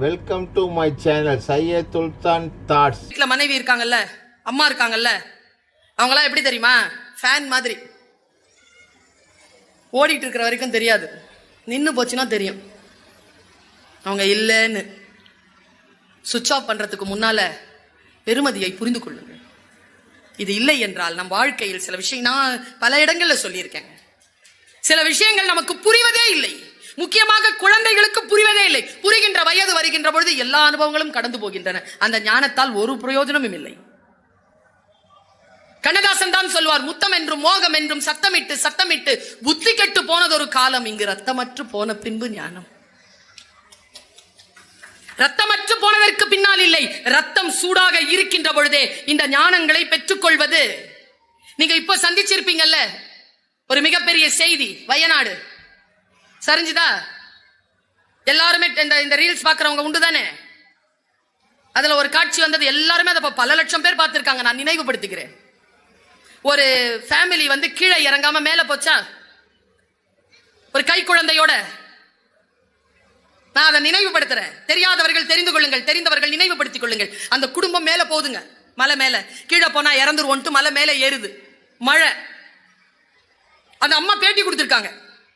Welcome to my channel Syed Sultan thoughts வீட்டில் மனைவி இருக்காங்கல்ல அம்மா இருக்காங்கல்ல அவங்களாம் எப்படி தெரியுமா? ஃபேன் மாதிரி. ஓடிட்டு இருக்கிற வரைக்கும் தெரியாது. நின்று போச்சுன்னா தெரியும். அவங்க இல்லைன்னு. சுவிட்ச் ஆஃப் பண்றதுக்கு முன்னால பெருமதியை புரிந்து கொள்ளுங்கள். இது இல்லை என்றால் நம் வாழ்க்கையில் சில விஷயம் நான் பல இடங்களில் சொல்லியிருக்கேன். சில விஷயங்கள் நமக்கு புரிவதே இல்லை. முக்கியமாக குழந்தைகளுக்கு புரிவதே இல்லை. புரிகின்ற வயது பொழுது எல்லா அனுபவங்களும் கடந்து போகின்றன. அந்த ஞானத்தால் ஒரு பிரயோஜனமும் இல்லை. கண்ணதாசன் தான் சொல்வார் முத்தம் என்றும் மோகம் என்றும் சத்தமிட்டு சத்தமிட்டு புத்தி கெட்டு போனதொரு காலம். இங்கு ரத்தமற்று போன பின்பு ஞானம். ரத்தமற்று போனதற்கு பின்னால் இல்லை ரத்தம் சூடாக இருக்கின்ற பொழுதே இந்த ஞானங்களை பெற்றுக்கொள்வது. நீங்க இப்ப சந்திச்சிருப்பீங்கல்ல ஒரு மிகப்பெரிய செய்தி வயநாடு. சரிஞ்சுதா? எல்லாருமே இந்த இந்த ரீல்ஸ் பார்க்குறவங்க உண்டு தானே அதில் ஒரு காட்சி வந்தது எல்லாருமே அதை பல லட்சம் பேர் பார்த்துருக்காங்க. நான் நினைவுபடுத்திக்கிறேன். ஒரு ஃபேமிலி வந்து கீழே இறங்காம மேலே போச்சா? ஒரு கை குழந்தையோட. நான் அதை நினைவுபடுத்துறேன். தெரியாதவர்கள் தெரிந்து கொள்ளுங்கள். தெரிந்தவர்கள் நினைவுபடுத்திக் கொள்ளுங்கள். அந்த குடும்பம் மேலே போகுதுங்க. மலை மேலே. கீழே போனா இறந்துருவோன்ட்டு மலை மேலே ஏறுது. மழை. அந்த அம்மா பேட்டி கொடுத்துருக்காங்க.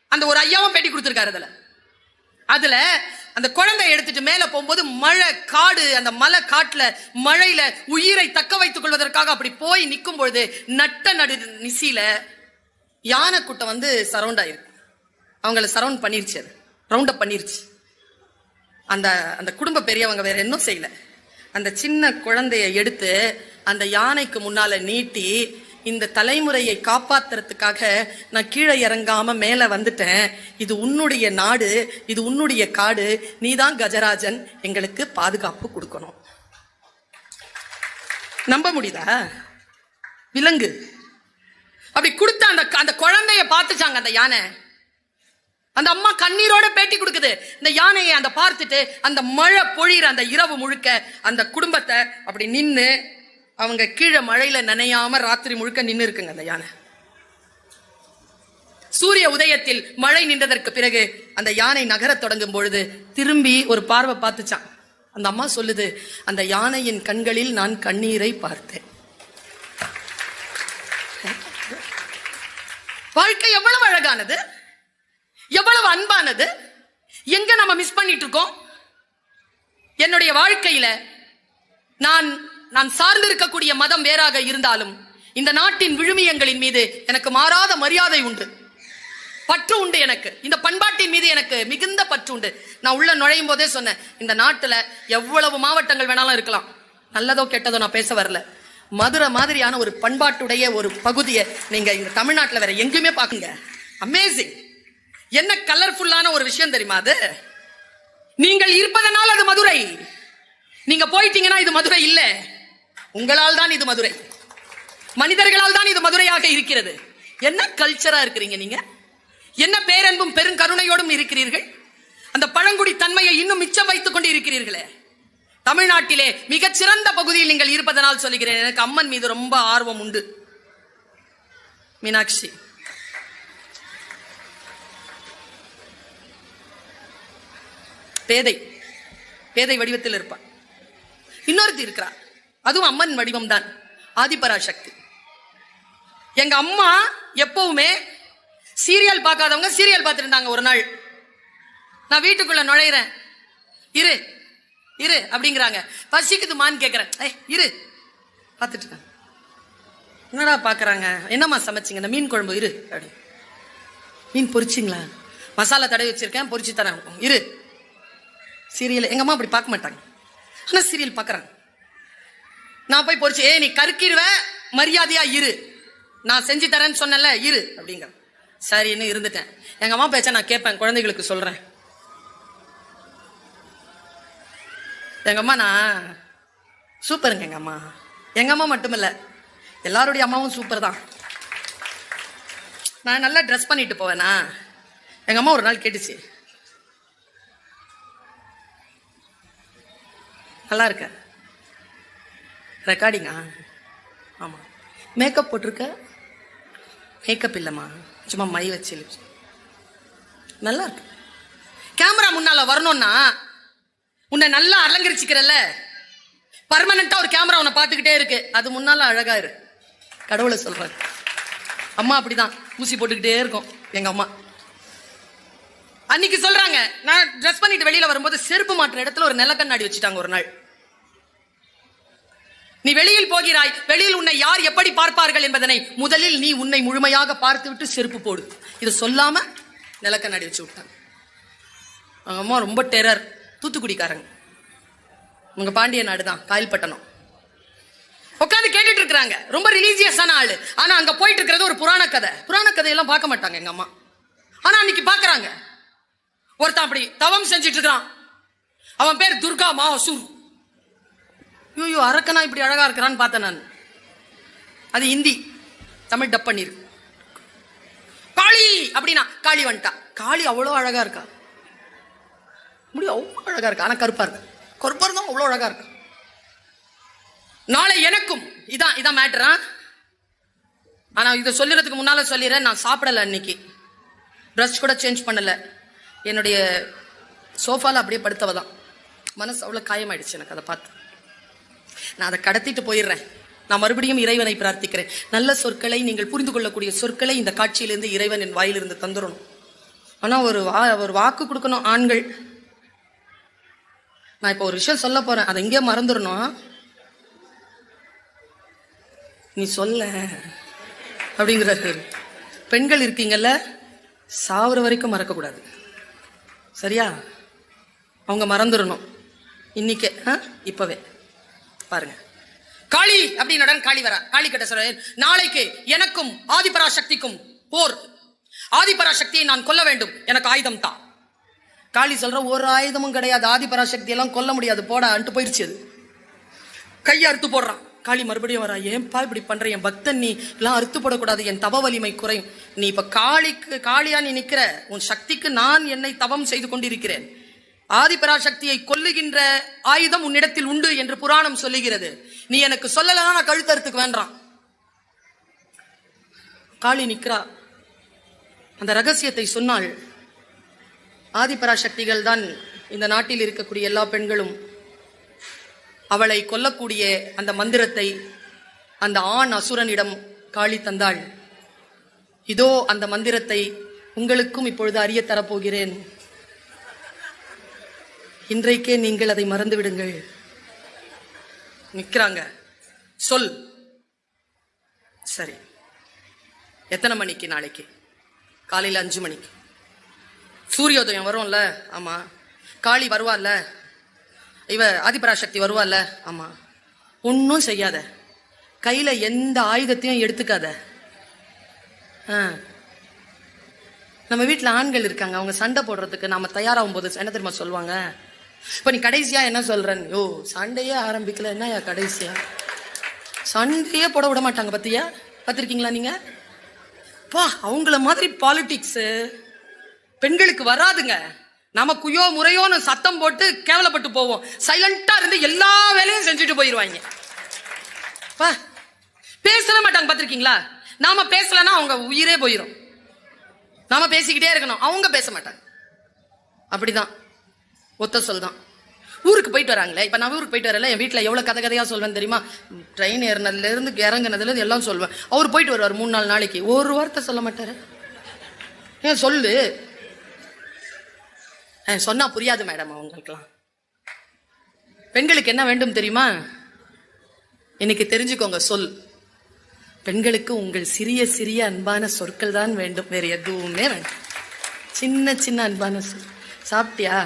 அந்த ஒரு ஐயாவும் பேட்டி கொடுத்துருக்காரு அதில். அதுல அந்த குழந்தை எடுத்துட்டு மேல போகும்போது மழை காடு அந்த மலை காட்டுல மழையில உயிரை தக்க வைத்துக் கொள்வதற்காக அப்படி போய் நிற்கும் பொழுது நட்ட நடு நிசியில யானை கூட்டம் வந்து சரவுண்ட் ஆயிருக்கு. அவங்கள சரவுண்ட் பண்ணிருச்சு அது. ரவுண்ட் அப் பண்ணிருச்சு. அந்த அந்த குடும்ப பெரியவங்க வேற என்ன செய்யல. அந்த சின்ன குழந்தைய எடுத்து அந்த யானைக்கு முன்னால நீட்டி இந்த தலைமுறையை காப்பாத்துறதுக்காக நான் கீழே இறங்காம மேலே வந்துட்டேன். இது உன்னுடைய நாடு இது உன்னுடைய காடு நீதான் கஜராஜன் எங்களுக்கு பாதுகாப்பு கொடுக்கணும். நம்ப முடியுதா? விலங்கு. அப்படி கொடுத்த அந்த அந்த குழந்தைய பார்த்துச்சாங்க அந்த யானை. அந்த அம்மா கண்ணீரோட பேட்டி கொடுக்குது. இந்த யானையை அந்த பார்த்துட்டு அந்த மழை பொழியிற அந்த இரவு முழுக்க அந்த குடும்பத்தை அப்படி நின்று அவங்க கீழே மழையில நனையாம ராத்திரி முழுக்க நின்று இருக்குங்க அந்த யானை. சூரிய உதயத்தில் மழை நின்றதற்கு பிறகு அந்த யானை நகரத் தொடங்கும் பொழுது திரும்பி ஒரு பார்வை பார்த்துச்சான். அந்த அம்மா சொல்லுது அந்த யானையின் கண்களில் நான் கண்ணீரை பார்த்தேன். வாழ்க்கை எவ்வளவு அழகானது எவ்வளவு அன்பானது எங்க நம்ம மிஸ் பண்ணிட்டு இருக்கோம்? என்னுடைய வாழ்க்கையில நான் நான் சார்ந்திருக்கக்கூடிய மதம் வேறாக இருந்தாலும் இந்த நாட்டின் விழுமியங்களின் மீது எனக்கு மாறாத மரியாதை உண்டு. பற்று உண்டு எனக்கு. இந்த பண்பாட்டின் மீது எனக்கு மிகுந்த பற்று உண்டு. நான் உள்ள நுழையும் போதே சொன்னேன் இந்த நாட்டில் எவ்வளவு மாவட்டங்கள் வேணாலும் இருக்கலாம். நல்லதோ கெட்டதோ நான் பேச வரல. மதுரை மாதிரியான ஒரு பண்பாட்டுடைய ஒரு பகுதியை நீங்க இந்த தமிழ்நாட்டில் வேற எங்கேயுமே பாக்குங்க அமேசிங் என்ன கலர்ஃபுல்லான ஒரு விஷயம் தெரியுமா அது? நீங்கள் இருப்பதனால் அது மதுரை. நீங்க போயிட்டீங்கன்னா இது மதுரை இல்லை. உங்களால் தான் இது மதுரை. மனிதர்களால் தான் இது மதுரையாக இருக்கிறது. என்ன கல்ச்சரா இருக்கிறீங்க நீங்க? என்ன பேரன்பும் பெருங்கருணையோடும் இருக்கிறீர்கள்? அந்த பழங்குடி தன்மையை இன்னும் மிச்சம் வைத்துக் கொண்டு இருக்கிறீர்களே தமிழ்நாட்டிலே மிகச் சிறந்த பகுதியில் நீங்கள் இருப்பதனால் சொல்லுகிறேன் எனக்கு அம்மன் மீது ரொம்ப ஆர்வம் உண்டு. மீனாட்சி. பேதை. பேதை வடிவத்தில் இருப்பான். இன்னொருத்தி இருக்கிறா அதுவும் அம்மன் வடிவம் தான் ஆதிபராசக்தி. எங்க அம்மா எப்பவுமே சீரியல் பார்க்காதவங்க சீரியல் பார்த்துருந்தாங்க ஒரு நாள். நான் வீட்டுக்குள்ள நுழையிறேன். இரு இரு அப்படிங்கிறாங்க. பசிக்குதுமான்னு கேட்குறேன் ஏய் இரு. பார்த்துட்டு என்னடா பார்க்குறாங்க? என்னம்மா சமைச்சிங்க? இந்த மீன் குழம்பு இரு. அப்படி. மீன் பொரிச்சிங்களா? மசாலா தடவி வச்சிருக்கேன் பொரிச்சு தரேன். இரு. சீரியல் எங்கள் அம்மா அப்படி பார்க்க மாட்டாங்க. ஆனால் சீரியல் பார்க்குறாங்க. நான் போய் பொறிச்சு ஏ நீ கருக்கிடுவ மரியாதையா இரு. நான் செஞ்சு தரேன்னு சொன்னேன்ல இரு அப்படிங்கிற. சரின்னு இருந்துட்டேன். எங்க அம்மா பேச்ச நான் கேட்பேன் குழந்தைகளுக்கு சொல்றேன். எங்க அம்மா நான் சூப்பருங்க எங்க அம்மா. எங்க அம்மா மட்டுமில்ல எல்லாருடைய அம்மாவும் சூப்பர் தான். நான் நல்லா ட்ரெஸ் பண்ணிட்டு போவேனா எங்க அம்மா ஒரு நாள் கேட்டுச்சு. நல்லா இருக்கேன் ரெக்கார்டிங்கா ஆமாம் மேக்கப் போட்டிருக்க? மேக்கப் இல்லைம்மா. சும்மா மை வச்சு lips. நல்லா இருக்கு கேமரா முன்னால் வரணும்னா உன்னை நல்லா அலங்கரிச்சிக்கிறல்ல. பர்மனண்டா ஒரு கேமரா உன்னை பார்த்துக்கிட்டே இருக்கு. அது முன்னால் அழகாக இரு. கடவுளை சொல்கிறாரு அம்மா அப்படிதான். ஊசி போட்டுக்கிட்டே இருக்கும். எங்கள் அம்மா. அன்னைக்கு சொல்கிறாங்க நான் ட்ரெஸ் பண்ணிட்டு வெளியில் வரும்போது செருப்பு மாட்டுற இடத்துல ஒரு நிலக்கண்ணாடி வச்சுட்டாங்க ஒரு நாள். நீ வெளியில் போகிறாய் வெளியில் உன்னை யார் எப்படி பார்ப்பார்கள் என்பதனை முதலில் நீ உன்னை முழுமையாக பார்த்துவிட்டு செருப்பு போடு. இது சொல்லாம நிலக்கண்ணாடி வச்சு விட்டாங்க அவங்க அம்மா ரொம்ப டெரர். தூத்துக்குடிக்காரங்க. உங்க பாண்டிய நாடு தான் காயல்பட்டணம் உட்காந்து கேட்டுட்டு இருக்கிறாங்க. ரொம்ப ரிலீஜியஸான ஆளு. ஆனா அங்க போயிட்டு இருக்கிறது ஒரு புராண கதை. புராண கதையெல்லாம் பார்க்க மாட்டாங்க எங்க அம்மா. ஆனா அன்னைக்கு பாக்குறாங்க ஒருத்தன் அப்படி தவம் செஞ்சுட்டு இருக்கிறான். அவன் பேர் துர்கா மாசூர். ஐயோ அரக்கனா இப்படி அழகாக இருக்கிறான்னு பார்த்தேன் நான். அது ஹிந்தி. தமிழ் டப் பண்ணிருக்கு காளி அப்படின்னா காளி வந்துட்டா. காளி அவ்வளோ அழகாக இருக்கா? முடியும் அவ்வளோ அழகாக இருக்கா? ஆனால் கருப்பாக இருக்கு? கருப்பாக இருந்தால் அவ்வளோ அழகாக இருக்கா? நாளை எனக்கும் இதான் இதான் மேட்டரா ஆனால் இதை சொல்லிடுறதுக்கு முன்னால் சொல்லிடுறேன் நான் சாப்பிடல அன்னைக்கு. ப்ரஷ் கூட சேஞ்ச் பண்ணலை. என்னுடைய சோஃபாவில் அப்படியே படுத்தவ தான் மனசு அவ்வளோ காயமாயிடுச்சு எனக்கு அதை பார்த்து. நான் அதை கடத்திட்டு போயிடுறேன். நான் மறுபடியும் இறைவனை பிரார்த்திக்கிறேன். நல்ல சொற்களை நீங்கள் புரிந்து கொள்ளக்கூடிய சொற்களை இந்த காட்சியிலிருந்து இறைவன் என் வாயிலிருந்து தந்துடணும். ஆனா ஒரு வா ஒரு வாக்கு கொடுக்கணும் ஆண்கள். நான் இப்போ ஒரு விஷயம் சொல்ல போறேன். அதை எங்கேயோ மறந்துடணும். நீ சொல்ல. அப்படிங்கிறாரு. பெண்கள் இருக்கீங்கல்ல சாவுற வரைக்கும் மறக்கக்கூடாது. சரியா? அவங்க மறந்துடணும். இன்னைக்கு ஆ? இப்பவே. பாருங்க. காளி அப்படின்னு காளி வர காளி கிட்ட சொல்ற நாளைக்கு எனக்கும் ஆதிபராசக்திக்கும் போர். ஆதிபராசக்தியை நான் கொல்ல வேண்டும். எனக்கு ஆயுதம் தான் காளி சொல்ற ஒரு ஆயுதமும் கிடையாது. ஆதிபராசக்தி எல்லாம் கொல்ல முடியாது. போடான்ட்டு போயிடுச்சு அது. கையை அறுத்து போடுறான். காளி மறுபடியும் வரா ஏன்பா இப்படி பண்ற? என் பக்தன் நீ எல்லாம் அறுத்து போடக்கூடாது. என் தவ வலிமை குறையும். நீ இப்ப காளிக்கு காளியா நீ நிக்கிற. உன் சக்திக்கு நான் என்னை தவம் செய்து கொண்டிருக்கிறேன். ஆதிபராசக்தியை கொல்லுகின்ற ஆயுதம் உன்னிடத்தில் உண்டு என்று புராணம் சொல்லுகிறது. நீ எனக்கு சொல்லலாம் நான் கழுத்தறுத்துக்கு வேண்டாம். காளி நிக்கிறா அந்த ரகசியத்தை சொன்னாள் ஆதிபராசக்திகள் தான் இந்த நாட்டில் இருக்கக்கூடிய எல்லா பெண்களும் அவளை கொல்லக்கூடிய அந்த மந்திரத்தை அந்த ஆண் அசுரனிடம் காளி தந்தாள். இதோ அந்த மந்திரத்தை உங்களுக்கும் இப்பொழுது அறிய தரப்போகிறேன். இன்றைக்கே நீங்கள் அதை மறந்து விடுங்கள் சொல். சரி. எத்தனை மணிக்கு நாளைக்கு? காலையில் அஞ்சு மணிக்கு. சூரியோதயம் வரும்ல? ஆமாம் காளி வருவாள்ல? இவ ஆதிபராசக்தி வருவாள்ல? ஆமாம் ஒன்றும் செய்யாத. கையில் எந்த ஆயுதத்தையும் எடுத்துக்காத. ஆ. நம்ம வீட்டில் ஆண்கள் இருக்காங்க. அவங்க சண்டை போடுறதுக்கு நம்ம தயாராகும் போது என்ன தெரியுமா சொல்லுவாங்க? இப்போ நீ கடைசியா என்ன சொல்றேன்? யோ சண்டையே ஆரம்பிக்கல. என்னயா கடைசியா? சண்டையே போட விட மாட்டாங்க பத்தியா? பார்த்துருக்கீங்களா நீங்க? பா அவங்கள மாதிரி பாலிடிக்ஸ் பெண்களுக்கு வராதுங்க. நாம குயோ முறையோன்னு சத்தம் போட்டு கேவலப்பட்டு போவோம். சைலண்டா இருந்து எல்லா வேலையும் செஞ்சுட்டு போயிருவாங்க. பா பேசவே மாட்டாங்க பார்த்துருக்கீங்களா? நாம பேசலன்னா அவங்க உயிரே போயிடும் நாம பேசிக்கிட்டே இருக்கணும். அவங்க பேச மாட்டாங்க. அப்படிதான். ஒத்த சொல் தான். ஊருக்கு போயிட்டு வராங்களே இப்போ நான் ஊருக்கு போயிட்டு வரல என் வீட்டில் எவ்வளோ கதை கதையாக சொல்வேன் தெரியுமா? ட்ரெயின் ஏறினதுலேருந்து இறங்குனதுலேருந்து எல்லாம் சொல்வேன். அவர் போயிட்டு வருவார் மூணு நாலு நாளைக்கு. ஒரு வார்த்தை சொல்ல மாட்டார். ஏன் சொல்லு. சொன்னால் புரியாது மேடம் அவங்களுக்குலாம் பெண்களுக்கு என்ன வேண்டும் தெரியுமா? இன்னைக்கு தெரிஞ்சுக்கோங்க சொல். பெண்களுக்கு உங்கள் சிறிய சிறிய அன்பான சொற்கள் தான் வேண்டும். வேறு எதுவுமே வேண்டாம். சின்ன சின்ன அன்பான சொல். சாப்பிட்டியா?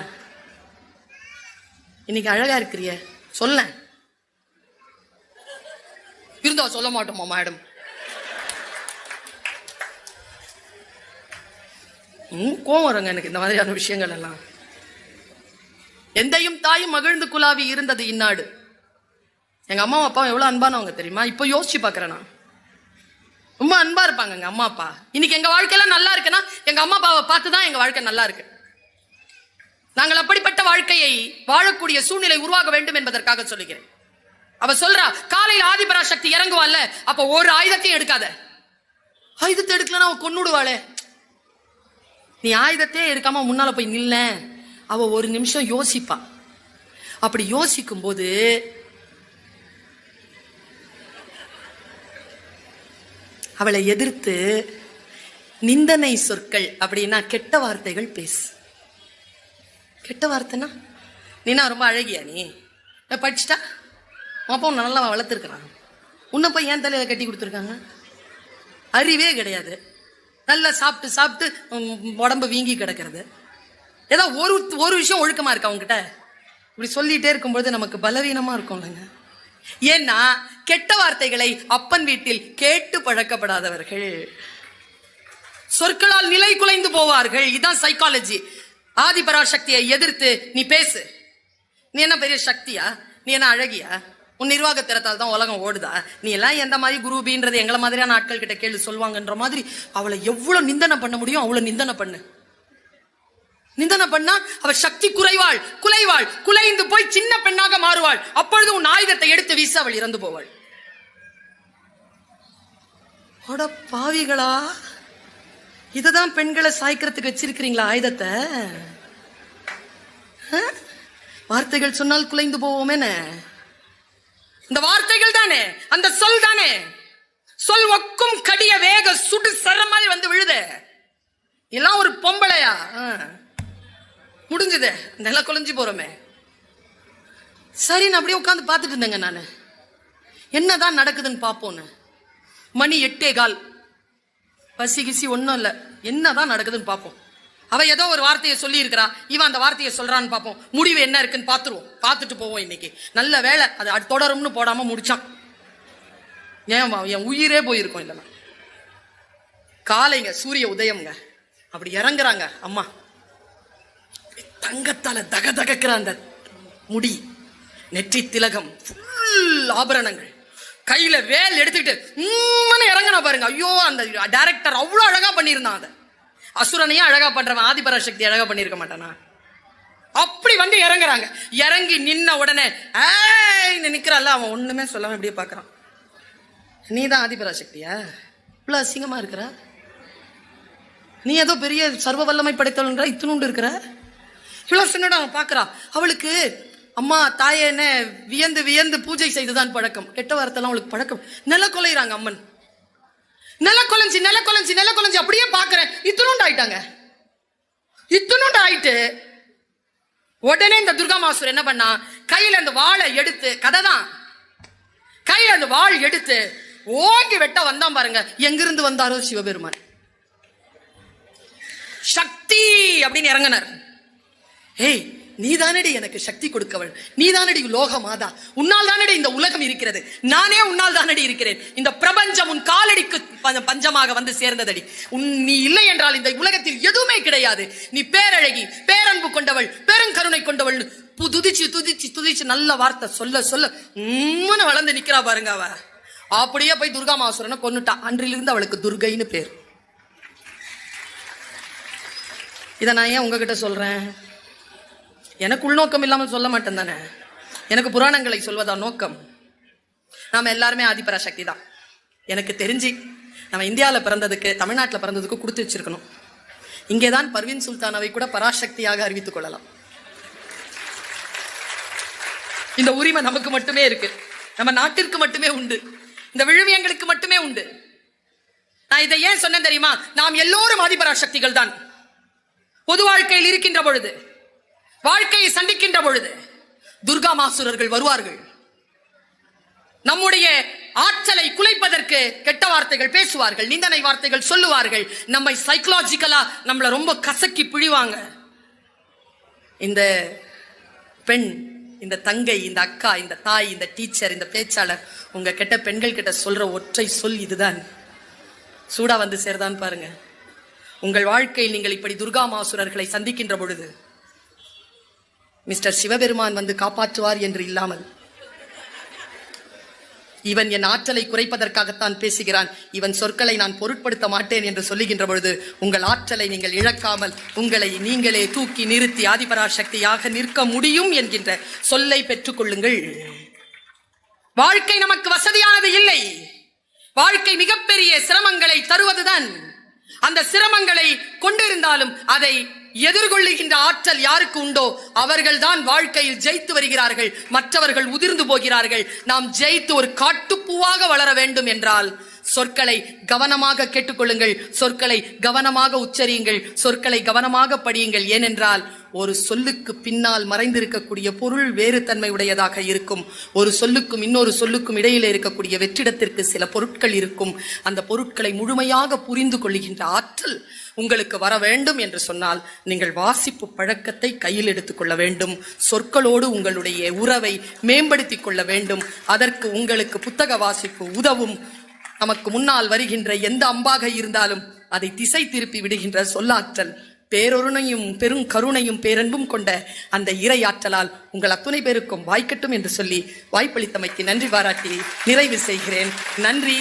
இன்னைக்கு அழகா இருக்கிறிய. சொல்ல இருந்தா சொல்ல மாட்டோமா மேடம் ம், கோவம் வருங்க எனக்கு இந்த மாதிரியான விஷயங்கள் எல்லாம். எந்தையும் தாயும் மகிழ்ந்து குலாவி இருந்தது இந்நாடு. எங்க அம்மா அப்பா எவ்வளவு அன்பானவங்க தெரியுமா? இப்போ யோசிச்சு பாக்குறேன் நான். ரொம்ப அன்பா இருப்பாங்க எங்க அம்மா அப்பா. இன்னைக்கு எங்க வாழ்க்கையெல்லாம் நல்லா இருக்குன்னா எங்க அம்மா அப்பாவை பார்த்து தான் எங்க வாழ்க்கை நல்லா இருக்கு. நாங்கள் அப்படிப்பட்ட வாழ்க்கையை வாழக்கூடிய சூழ்நிலை உருவாக வேண்டும் என்பதற்காக சொல்லுகிறேன். அவ சொல்றா காலையில் ஆதிபராசக்தி இறங்குவாள்ல அப்ப ஒரு ஆயுதத்தையும் எடுக்காத. ஆயுதத்தை எடுக்கலன்னா அவ கொண்டுடுவாளே நீ ஆயுதத்தையே எடுக்காம முன்னால போய் நில்ல அவ ஒரு நிமிஷம் யோசிப்பா. அப்படி யோசிக்கும் போது அவளை எதிர்த்து நிந்தனை சொற்கள் அப்படின்னா கெட்ட வார்த்தைகள் பேசு. கெட்ட வார்த்தைனா நீனா ரொம்ப அழகியா நீ? படிச்சுட்டா படிச்சிட்டா? உன் அப்பா உன்னை நல்லா வளர்த்துருக்குறான்? உன்னை போய் ஏன் தலையை கட்டி கொடுத்துருக்காங்க? அறிவே கிடையாது. நல்லா சாப்பிட்டு சாப்பிட்டு உடம்பு வீங்கி கிடக்கிறது. ஏதோ ஒரு ஒரு விஷயம் ஒழுக்கமாக இருக்கா அவங்ககிட்ட இப்படி சொல்லிகிட்டே இருக்கும்பொழுது நமக்கு பலவீனமாக இருக்கும் இல்லைங்க. ஏன்னா கெட்ட வார்த்தைகளை அப்பன் வீட்டில் கேட்டு பழக்கப்படாதவர்கள். சொற்களால் நிலை குலைந்து போவார்கள். இதுதான் சைக்காலஜி ஆதிபராசக்தியை எதிர்த்து நீ பேசு. நீ என்ன பெரிய சக்தியா? நீ என்ன அழகியா? உன் நிர்வாக திறத்தால் தான் உலகம் ஓடுதா? நீ எல்லாம் எந்த மாதிரி குரூபின்றது எங்களை மாதிரியான ஆட்கள் கிட்ட கேள்வி சொல்லுவாங்கன்ற மாதிரி அவளை எவ்வளவு நிந்தனை பண்ண முடியும்? அவ்வளவு நிந்தனை பண்ணு. நிந்தனை பண்ணா அவ சக்தி குறைவாள் குலைவாள் குலைந்து போய் சின்ன பெண்ணாக மாறுவாள். அப்பொழுது உன் ஆயுதத்தை எடுத்து வீச அவள் இறந்து போவாள். பாவிகளா! இதை இததான் பெண்களை சாய்க்கிறதுக்கு வச்சிருக்கிறீங்களா ஆயுதத்தை? ஆ? வார்த்தைகள் சொன்னால் குலைந்து போவோமேன? இந்த வார்த்தைகள் தானே அந்த சொல் தானே. சொல் ஒக்கும் கடிய வேக சுடு சர மாதிரி வந்து விழுதே. எல்லாம் ஒரு பொம்பளையா? ஆ. நல்லா குலைஞ்சு போறோமே. சரி நான் அப்படியே உட்காந்து பார்த்துட்டு இருந்தேங்க நான். என்னதான் நடக்குதுன்னு பார்ப்போன்னு. மணி எட்டே கால். பசி கிசி ஒன்றும் இல்லை. என்னதான் நடக்குதுன்னு பார்ப்போம் அவ ஏதோ ஒரு வார்த்தையை சொல்லி இருக்கிறா இவன் அந்த வார்த்தையை சொல்றான்னு பார்ப்போம் முடிவு என்ன இருக்குன்னு பார்த்துருவோம் பார்த்துட்டு போவோம் இன்னைக்கு. நல்ல வேலை அது அது தொடரும்னு போடாம முடிச்சான். ஏன் என் உயிரே போயிருக்கோம் இல்லைன்னா காலைங்க சூரிய உதயம்ங்க. அப்படி இறங்குறாங்க அம்மா. தங்கத்தால தக தகக்கிற அந்த முடி. நெற்றி திலகம் ஃபுல் ஆபரணங்கள். கையில் வேல் எடுத்துக்கிட்டு உம்முன்னு இறங்கினா பாருங்க. ஐயோ அந்த டைரக்டர் அவ்வளோ அழகாக பண்ணியிருந்தான் அதை. அசுரனையும் அழகாக பண்ணுறவன் ஆதிபராசக்தி அழகாக பண்ணியிருக்க மாட்டானா? அப்படி வந்து இறங்குறாங்க. இறங்கி நின்ன உடனே ஏன்னு நிக்கிறான்ல அவன் ஒன்றுமே சொல்லாமல் இப்படியே பார்க்குறான். நீ தான் ஆதிபராசக்தியா? இவ்வளோ அசிங்கமாக இருக்கிற? நீ ஏதோ பெரிய சர்வ வல்லமை படைத்தவள்ன்ற இத்தினுண்டு இருக்கிற? இவ்வளோ சின்னடா அவன் பாக்குறா அவளுக்கு அம்மா தாயே என்ன வியந்து வியந்து பூஜை செய்துதான் பழக்கம். கெட்ட வார்த்தைலாம் அவளுக்கு பழக்கம். நில கொலைறாங்க அம்மன். நில கொலைஞ்சி நில கொலைஞ்சி நில கொலைஞ்சி அப்படியே பாக்குறேன் இத்தனோண்டு ஆயிட்டாங்க. இத்தனோண்டு ஆயிட்டு உடனே இந்த துர்கா மாசூர் என்ன பண்ணா? கையில அந்த வாழை எடுத்து கதை தான். கையில அந்த வாள் எடுத்து ஓங்கி வெட்ட வந்தான் பாருங்க. எங்கிருந்து வந்தாரோ சிவபெருமான். சக்தி அப்படின்னு இறங்கினார். ஏய் நீ தானடி எனக்கு சக்தி கொடுக்கவள். நீ தானடி லோக மாதா உன்னால் தானடி இந்த உலகம் இருக்கிறது. நானே உன்னால் தானடி இருக்கிறேன். இந்த பிரபஞ்சம் உன் காலடிக்கு பஞ்சமாக வந்து சேர்ந்ததடி. உன் நீ இல்லை என்றால் இந்த உலகத்தில் எதுவுமே கிடையாது. நீ பேரழகி பேரன்பு கொண்டவள் பெருங்கருணை கொண்டவள். துதிச்சு துதிச்சு துதிச்சு நல்ல வார்த்தை சொல்ல சொல்ல உம்முன்னு வளர்ந்து நிக்கிறா பாருங்க அவ. அப்படியே போய் துர்கா மாசுரனை கொன்னுட்டா. அன்றிலிருந்து அவளுக்கு துர்கைன்னு பேர். இதை நான் ஏன் உங்ககிட்ட சொல்றேன்? எனக்கு உள்நோக்கம் இல்லாமல் சொல்ல மாட்டேன் தானே எனக்கு புராணங்களை சொல்வதா நோக்கம்? நாம் எல்லாருமே ஆதிபராசக்தி தான். எனக்கு தெரிஞ்சு நம்ம இந்தியாவில் பிறந்ததுக்கு தமிழ்நாட்டில் பிறந்ததுக்கு கொடுத்து வச்சிருக்கணும். இங்கே தான் பர்வீன் சுல்தானாவை கூட பராசக்தியாக அறிவித்துக் கொள்ளலாம். இந்த உரிமை நமக்கு மட்டுமே இருக்கு. நம்ம நாட்டிற்கு மட்டுமே உண்டு. இந்த விழுவியங்களுக்கு மட்டுமே உண்டு. நான் இதை ஏன் சொன்னேன் தெரியுமா? நாம் எல்லோரும் ஆதிபராசக்திகள் தான் பொது வாழ்க்கையில் இருக்கின்ற பொழுது வாழ்க்கையை சந்திக்கின்ற பொழுது துர்கா மாசுரர்கள் வருவார்கள். நம்முடைய ஆற்றலை குலைப்பதற்கு கெட்ட வார்த்தைகள் பேசுவார்கள் நிந்தனை வார்த்தைகள் சொல்லுவார்கள். நம்மை சைக்கலாஜிக்கலா நம்மளை ரொம்ப கசக்கி பிழிவாங்க. இந்த பெண் இந்த தங்கை இந்த அக்கா இந்த தாய் இந்த டீச்சர் இந்த பேச்சாளர் உங்க கெட்ட பெண்கள் கிட்ட சொல்ற ஒற்றை சொல் இதுதான். சூடா வந்து சேர்தான் பாருங்க. உங்கள் வாழ்க்கையில் நீங்கள் இப்படி துர்கா மாசுரர்களை சந்திக்கின்ற பொழுது மிஸ்டர் சிவபெருமான் வந்து காப்பாற்றுவார் என்று இல்லாமல். இவன் என் ஆற்றலை குறைப்பதற்காகத்தான் பேசுகிறான். இவன் சொற்களை நான் பொருட்படுத்த மாட்டேன் என்று சொல்லுகின்ற பொழுது உங்கள் ஆற்றலை நீங்கள் இழக்காமல் உங்களை நீங்களே தூக்கி நிறுத்தி ஆதிபராசக்தியாக நிற்க முடியும் என்கின்ற சொல்லை பெற்றுக்கொள்ளுங்கள். வாழ்க்கை நமக்கு வசதியானது இல்லை. வாழ்க்கை மிகப்பெரிய சிரமங்களை தருவதுதான். அந்த சிரமங்களை கொண்டிருந்தாலும் அதை எதிர்கொள்ளுகின்ற ஆற்றல் யாருக்கு உண்டோ அவர்கள்தான் வாழ்க்கையில் ஜெயித்து வருகிறார்கள். மற்றவர்கள் உதிர்ந்து போகிறார்கள். நாம் ஜெயித்து ஒரு காட்டுப்பூவாக வளர வேண்டும் என்றால் சொற்களை கவனமாக கேட்டுக்கொள்ளுங்கள். சொற்களை கவனமாக உச்சரியுங்கள். சொற்களை கவனமாக படியுங்கள். ஏனென்றால் ஒரு சொல்லுக்கு பின்னால் மறைந்திருக்கக்கூடிய பொருள் வேறு தன்மை உடையதாக இருக்கும். ஒரு சொல்லுக்கும் இன்னொரு சொல்லுக்கும் இடையில இருக்கக்கூடிய வெற்றிடத்திற்கு சில பொருட்கள் இருக்கும். அந்த பொருட்களை முழுமையாக புரிந்து கொள்ளுகின்ற ஆற்றல் உங்களுக்கு வர வேண்டும் என்று சொன்னால் நீங்கள் வாசிப்பு பழக்கத்தை கையில் எடுத்துக்கொள்ள வேண்டும். சொற்களோடு உங்களுடைய உறவை மேம்படுத்திக் கொள்ள வேண்டும். அதற்கு உங்களுக்கு புத்தக வாசிப்பு உதவும். நமக்கு முன்னால் வருகின்ற எந்த அம்பாக இருந்தாலும் அதை திசை திருப்பி விடுகின்ற சொல்லாற்றல் பேரொருணையும் பெரும் கருணையும் பேரன்பும் கொண்ட அந்த இரையாற்றலால் உங்கள் அத்துணை பேருக்கும் வாய்க்கட்டும் என்று சொல்லி வாய்ப்பளித்தமைக்கு நன்றி பாராட்டி நிறைவு செய்கிறேன். நன்றி.